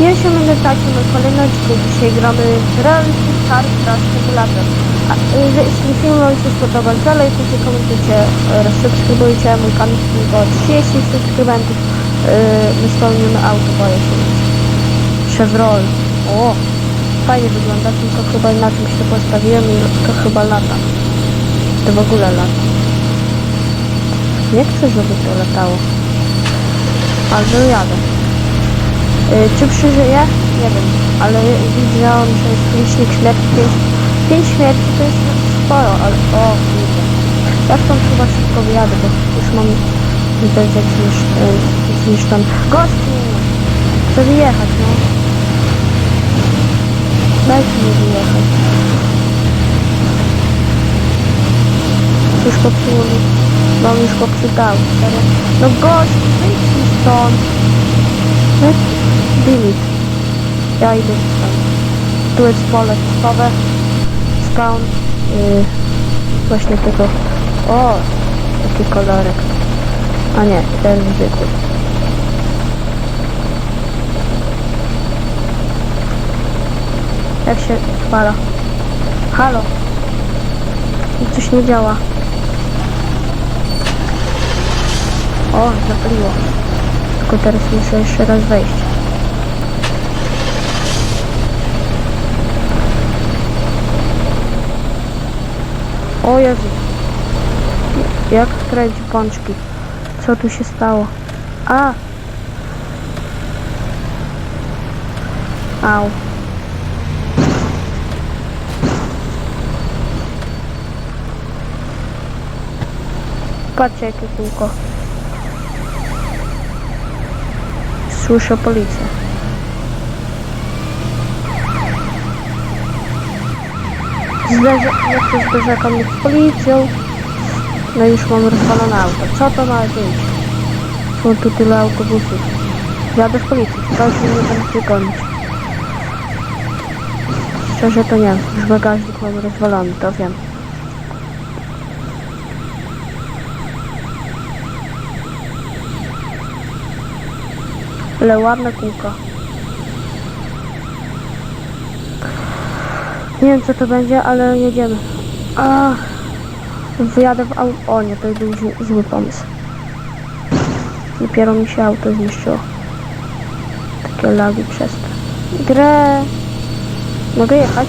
Się będę takim na kolejny odcinek. Dzisiaj gramy w Realistic Car Crash Simulator. A, y, jeśli film Wam się spodobał, to lajkujcie, komentujcie, subskrybujcie mój kanał, bo 30 subskrybentów yy, my spełnimy auto, się mieć. Chevrolet. O, fajnie wygląda, tylko chyba na czymś to postawiłem i to chyba lata. To w ogóle lata. Nie chcę, żeby to latało. Ale jadę. Y, Czy przeżyje? Nie wiem, ale widziałam, że jest licznik śmierci 5, 5 śmierci to jest sporo, ale o kurde. Ja stąd chyba szybko wyjadę, bo już mam widać jak zniszcz, y, zniszczony. Gościu! Chcę wyjechać, no. Dajcie mi wyjechać. Już popsuło mi. Mam już popsutał. No gość, wyjdź stąd. No, Delete. Ja idę stąd. Tu jest pole testowe. Spawn. Yy, właśnie tego. O! Taki kolorek. A nie, ten zwykły. Jak się odpala? Halo? I Coś nie działa. O, zapaliło. Tylko teraz muszę jeszcze raz wejść. O Jezu. Jak kręci pączki. Co tu się stało? A! Au. Patrzcie jakie kółko. Słyszę policję. Zderzę, jak to zderzaka mnie z policją. No już mam rozwalone auto. Co to ma być? Są tu tyle autobusów. Jadę w policji. Ktoś mnie będzie gonić. Szczerze to nie. Już bagażnik mam rozwalony, to wiem. Ale ładne kółko. Nie wiem co to będzie, ale jedziemy. A, wyjadę w auto. O nie, to był zły, zły pomysł. Dopiero mi się auto zniszczyło. Takie lagi przez to. Grę. Mogę jechać?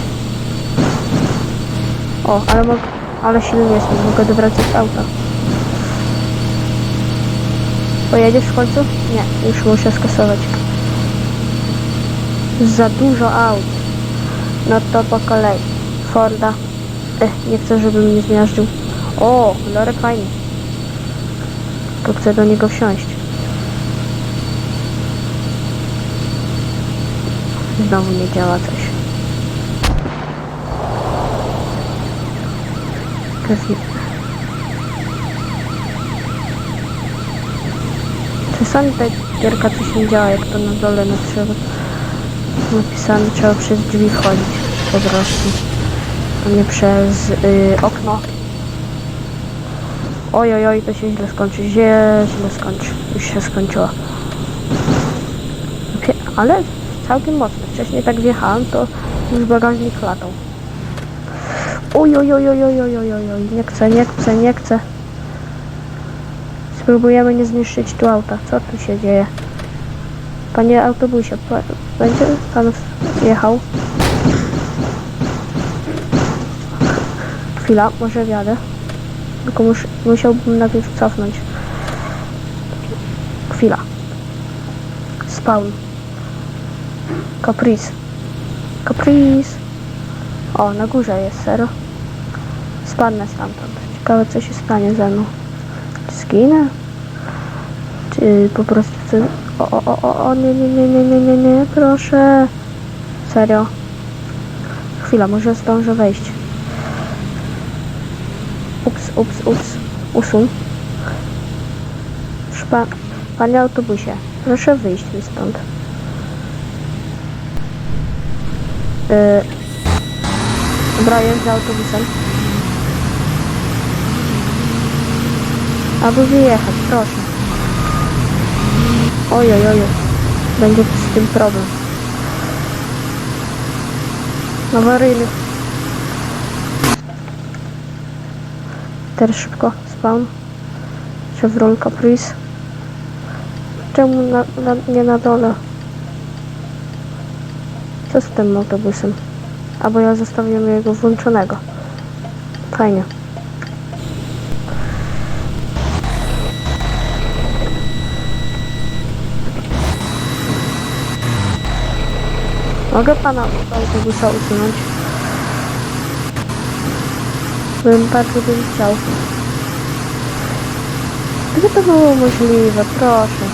O, ale mogę. Ale silny jestem, mogę dowracać auta. Pojedziesz w końcu? Nie, już muszę skasować. Za dużo aut. No to po kolei. Forda. Ech, nie chcę, żeby mnie zmiażdżył. O, kolorek fajny. To chcę do niego wsiąść. Znowu nie działa coś. Jakaś- sanitariuszka coś nie działa, jak to na dole na trzeba napisane, trzeba przez drzwi chodzić, po prostu, a nie przez yy, okno. Oj, oj, oj, to się źle skończy, źle, źle skończy, już się skończyła. Okay, ale całkiem mocno, wcześniej tak wjechałem, to już bagażnik latał. Oj, oj, oj, oj, oj, oj, oj, oj, nie chcę, nie chcę, nie chcę. Spróbujemy nie zniszczyć tu auta. Co tu się dzieje? Panie autobusie, będzie pan jechał? Chwila, może wjadę. Tylko mus, musiałbym najpierw cofnąć. Chwila. Spawn. Caprice. Caprice. O, na górze jest sero. Spadnę stamtąd. Ciekawe co się stanie ze mną. Zginę? Czy po prostu chcę... O, o, o, o, o, nie, nie, nie, nie, nie, nie, nie, proszę. Serio. Chwila, może zdążę wejść. Ups, ups, ups. Usuń. Pan, panie autobusie, proszę wyjść mi stąd. Yy. Dobra, za autobusem. Albo wyjechać, proszę. Ojej, ojej. Będzie z tym problem. No Awaryjny. Teraz szybko. Spawn. Chevron Caprice. Czemu na, na, nie na dole? Co z tym autobusem? Albo ja zostawiłem jego włączonego. Fajnie. Mogę pana z autobusa usunąć? Bym bardzo bym chciał. Gdyby to było możliwe, proszę.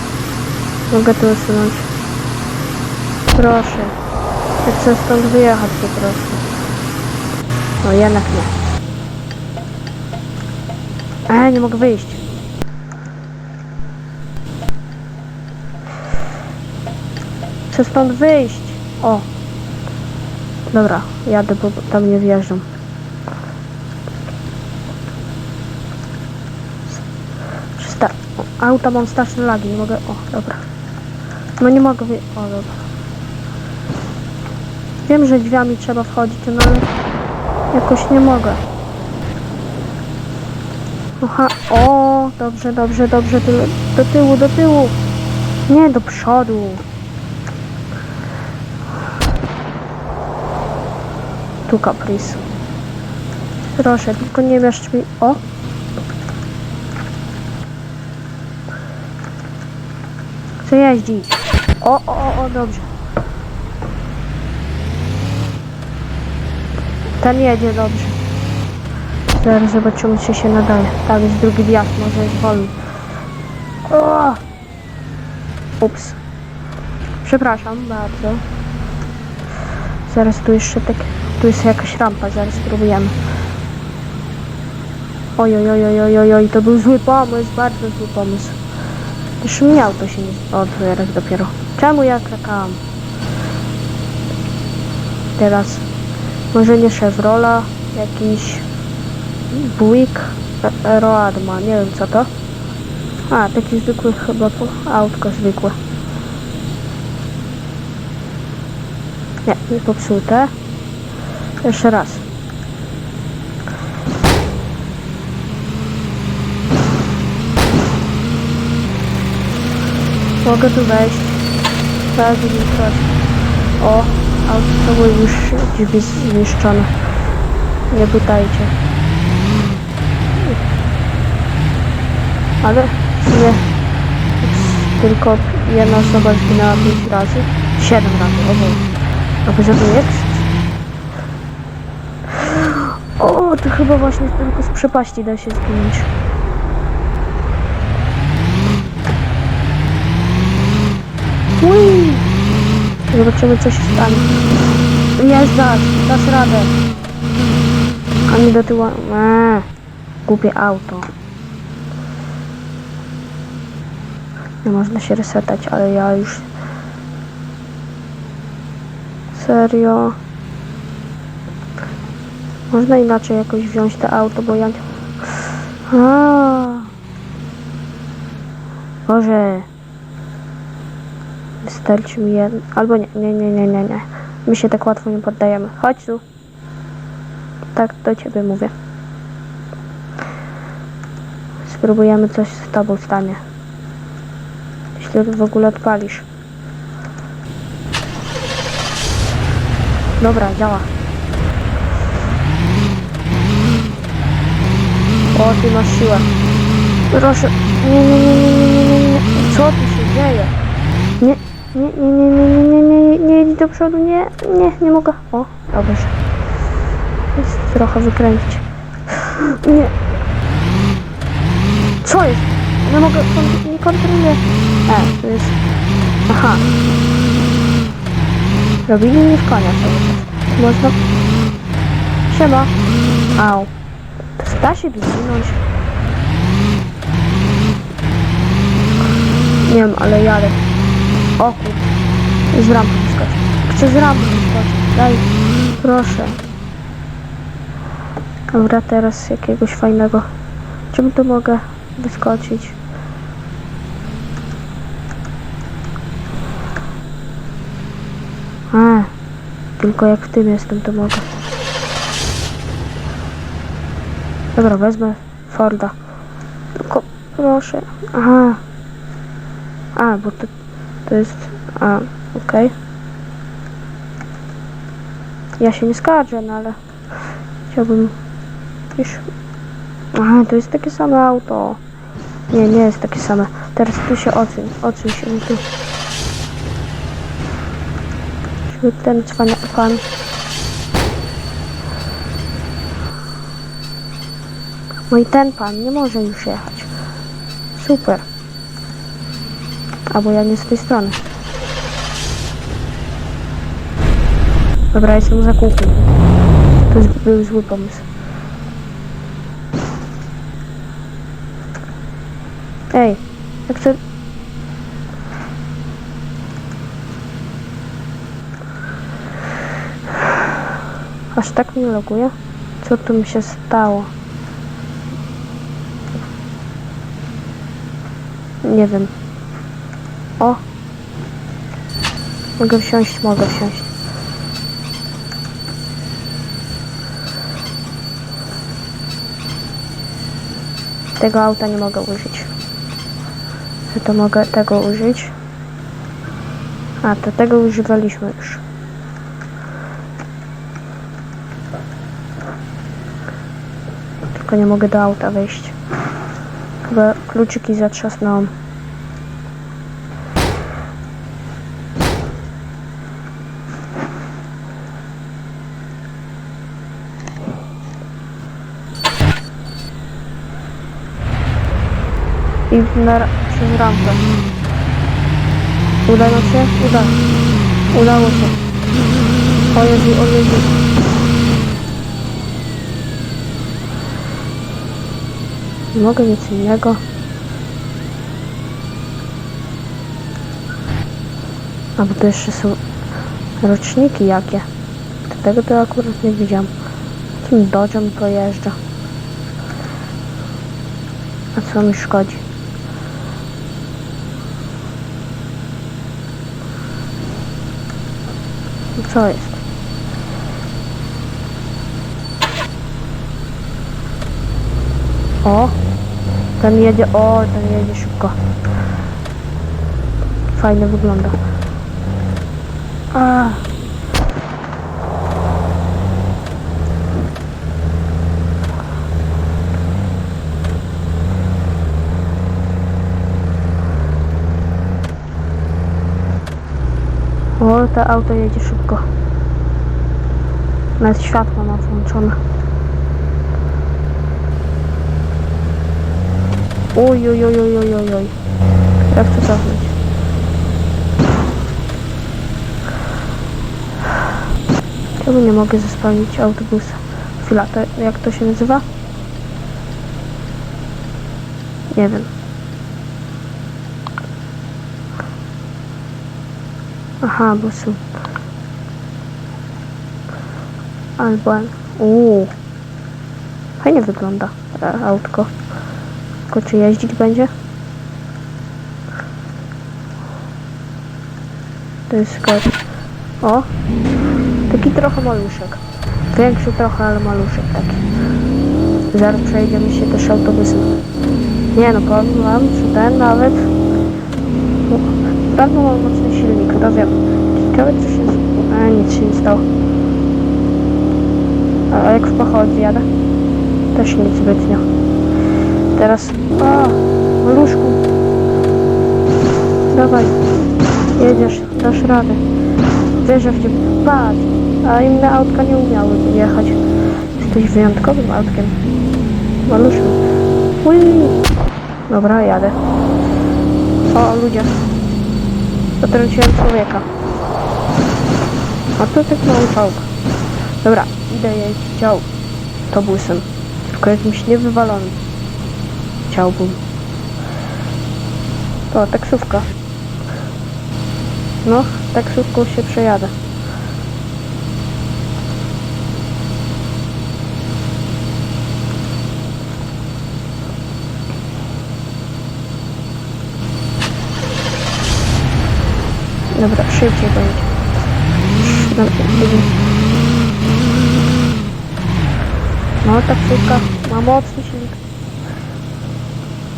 Mogę to usunąć. Proszę. Ja chcę stąd wyjechać po prostu. No jednak nie. E, nie mogę wyjść. Chcę stąd wyjść. O. Dobra, jadę, bo tam nie wjeżdżam. Sta o, auta mam straszne lagi, nie mogę. O, dobra. No nie mogę wyjść. O, dobra. Wiem, że drzwiami trzeba wchodzić, no ale jakoś nie mogę. Aha, o, dobrze, dobrze, dobrze, do, do tyłu, do tyłu. Nie, do przodu. Tu kapris. Proszę, tylko nie mieszcz mi... O! Chcę jeździć. O, o, o, o, dobrze. Ten jedzie dobrze. Zaraz zobaczymy, czy się nadaje. Tam jest drugi wjazd, może jest wolny. O! Ups. Przepraszam bardzo. Zaraz tu jeszcze tak... Tu jest jakaś rampa, zaraz spróbujemy. Oj, oj, oj, oj, oj, oj, to był zły pomysł, bardzo zły pomysł. Już miał to się nie... O, dopiero. Czemu ja krakałam? Teraz... Może nie Chevrola, jakiś... Buick Roadma, nie wiem co to. A, taki zwykły chyba autko zwykłe. Nie, nie popsute. Jeszcze raz. Mogę tu wejść. Mi proszę. O, auto były już drzwi zniszczone. Nie pytajcie. Ale sumie tylko jedna osoba zginęła 5 razy. 7 razy, o Boże. A poza tym jest? O, to chyba właśnie tylko z przepaści da się zginąć. Ui! Zobaczymy co się stanie. Jazdasz, dasz radę. A nie do tyłu. Eee, głupie auto. Nie można się resetać, ale ja już... Serio? Można inaczej jakoś wziąć to auto, bo ja... A. Boże. Wystarczy mi jedno... Albo nie, nie, nie, nie, nie, nie. My się tak łatwo nie poddajemy. Chodź tu. Tak do ciebie mówię. Spróbujemy coś z tobą stanie. Jeśli w ogóle odpalisz. Dobra, działa. O, ty masz siłę. Proszę. Nie, nie, nie, nie, nie, nie, nie. Co tu się dzieje? Nie, nie, nie, nie, nie, nie, nie, nie, nie, do przodu, nie, nie, nie mogę. O, dobrze. Trochę wykręcić. Nie. Co jest? Nie mogę, nie kontroluję. E, to jest... Aha. Robili mi w konia cały. Można... Siema. Au. Da się wysunąć. Nie wiem, ale jadę. O kur... Z rampy wyskoczyć. Chcę z rampy wyskoczyć. Daj. Proszę. Dobra, teraz jakiegoś fajnego. Czym tu mogę wyskoczyć? A. Tylko jak w tym jestem, to mogę. Dobra, wezmę Forda. Tylko proszę. Aha. A, bo to, to jest... A, okej. Ja się nie skarżę, no ale chciałbym już... Aha, to jest takie same auto. Nie, nie jest takie same. Teraz tu się odsuń, odsuń się tu. Ten cwania, pan... No i ten pan nie może już jechać. Super. Albo ja nie z tej strony. Dobra, jestem za kółkiem. To jest- był zły pomysł. Ej, jak chcę... Aż tak mnie loguje? Co tu mi się stało? Nie wiem. O! Mogę wsiąść, mogę wsiąść. Tego auta nie mogę użyć. Czy to mogę tego użyć? A, to tego używaliśmy już. Tylko nie mogę do auta wejść. Chyba kluczyki zatrzasnąłem. I na, ra- przez rampę. Udało się? Uda. Udało się. O Jezu, o Jezu. Nie mogę nic innego. A bo to jeszcze są roczniki jakie. Tego to akurat nie widziałam. Tym Dodge'em pojeżdża. A co mi szkodzi? No Co jest? O! Ten jedzie, o, ten jedzie szybko. Fajnie wygląda. A. O, to auto jedzie szybko. Nawet światło ma włączone. Oj, oj, oj, oj, oj, oj, oj. Ja chcę cofnąć. Czemu nie mogę zespawnić autobusa? Chwila, to jak to się nazywa? Nie wiem. Aha, bo są. Albo. Uuu. Fajnie wygląda e, autko. Tylko czy jeździć będzie? To jest skor. O! Taki trochę maluszek. Większy trochę, ale maluszek taki. Zaraz przejedziemy się też autobusem. Nie no, powiem wam, że ten nawet... Prawda ma mocny silnik, to wiem. Ciekawe co się... A, nic się nie stało. A jak w pochodzi jadę? Też nic zbytnio. Teraz... O! Maluszku! Dawaj. Jedziesz, dasz radę. Wierzę w ciebie. Patrz! A inne autka nie umiały jechać. Jesteś wyjątkowym autkiem. Maluszku. Ui. Dobra, jadę. O, ludzie. Potrąciłem człowieka. A to tak mały czołg. Dobra, idę jeździć autobusem. Tylko jakimś niewywalonym. Chciałbym. O, taksówka. No, taksówką się przejadę. Dobra, szybciej będzie. Na, no taksówka ma mocny silnik.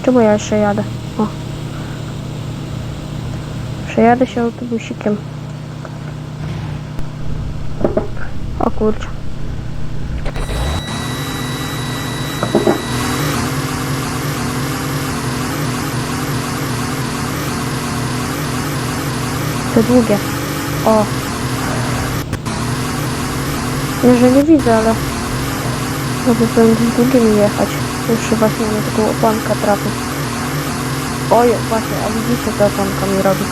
Czemu ja jeszcze jadę? O. Przejadę się autobusikiem. O kurczę. To długie. O. Nie, że nie widzę, ale może będzie długimi jechać. Już właśnie na taką opankę trafię. Oj, właśnie, a widzicie co opanka mi robi.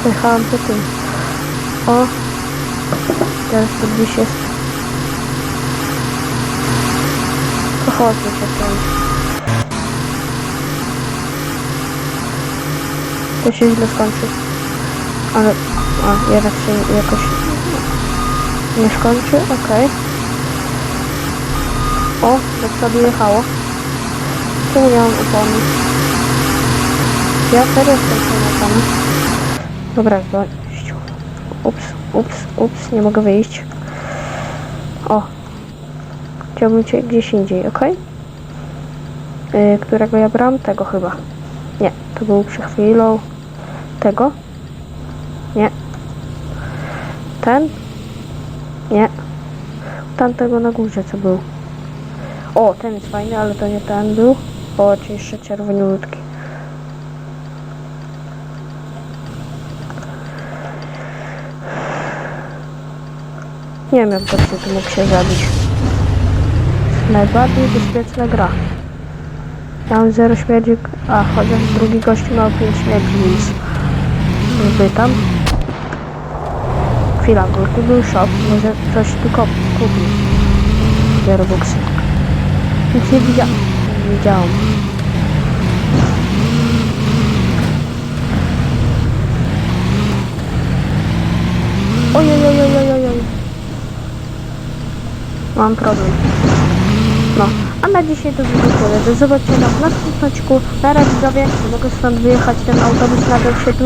Przejechałam po tym. O. Teraz to gdzieś jest. Pochodzę się kręci. To się źle skończy. Ale... A, jednak się jakoś... Nie skończy? Okej. O, do przodu jechało. Czemu mam opony? Ja serio skończyłem opony. Dobra, gościu. Ups, ups, ups, nie mogę wyjść. O. Chciałbym cię gdzieś indziej, ok? Yy, którego ja brałem? Tego chyba. Nie, to był przed chwilą. Tego? Nie. Ten? Nie. Tamtego na górze co był. O, ten jest fajny, ale to nie ten był. O, czy jeszcze czerwoniutki. Nie wiem, jak gościu tu mógł się zabić. Najbardziej bezpieczna gra. Ja mam 0 śmierci, a chociaż drugi gościu miał 5 śmierci, więc niby tam. Chwila, bo był shop, może coś tu kop- kupił. Dwie Robuxy. Nic nie widziałam. Nie widziałam. Oj, oj, oj, oj, oj. Mam problem. No, a na dzisiaj to już tyle. Do zobaczenia w następnym odcinku. Na razie widzowie, mogę stąd wyjechać, ten autobus nadal się tu